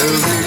Tell me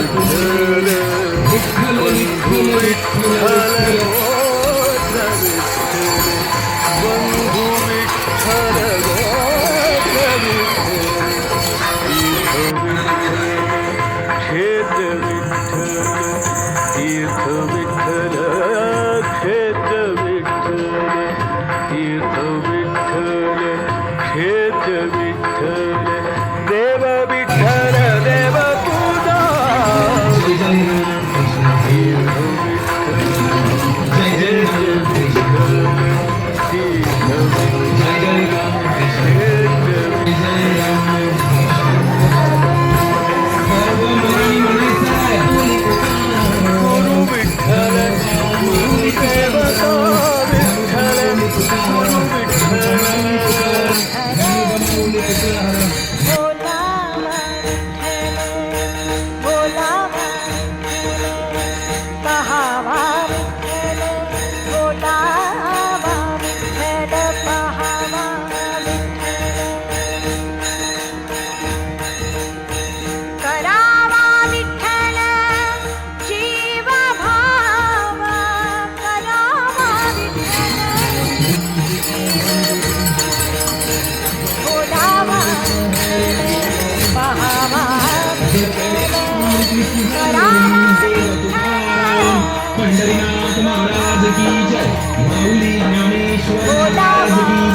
Öyle DJ, Mauli Nameshwar. Hola, Mauli.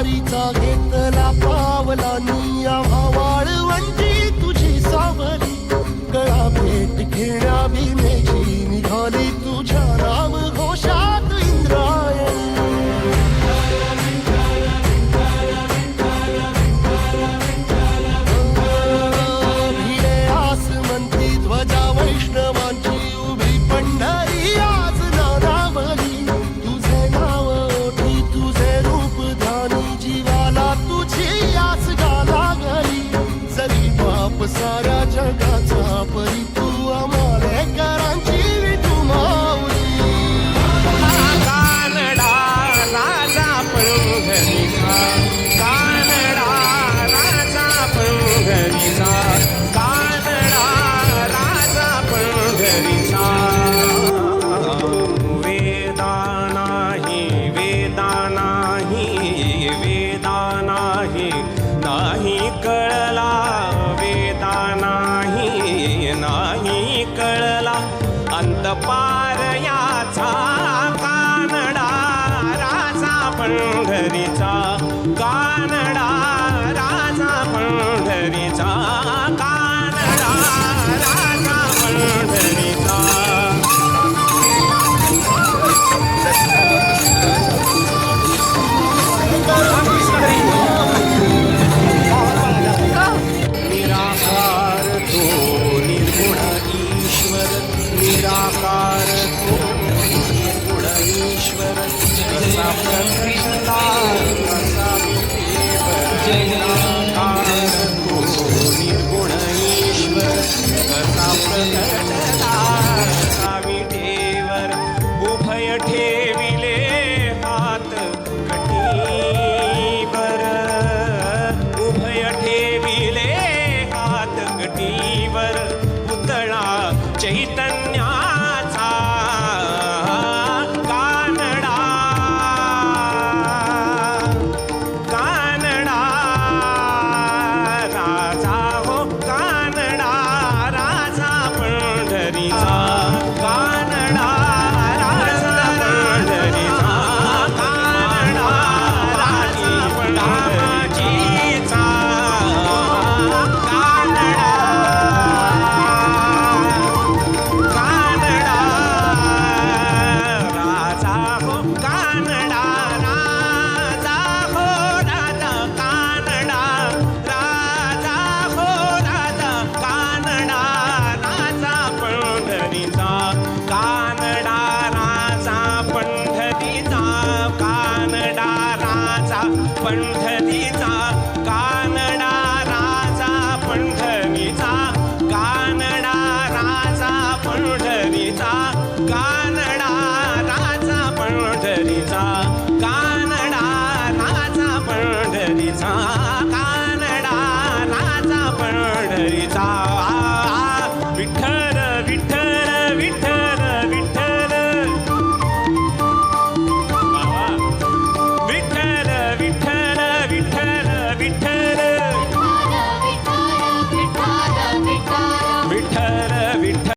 वारीचा घेतला पावलानी आवाळ वंजी तुझी सावली गळा भेट घेण्या भीमेची निघाली तुझ्या नाव घोषात ध्वजा वैष्णवांची the power. Pandharicha Kannada Raja Pandhari Raja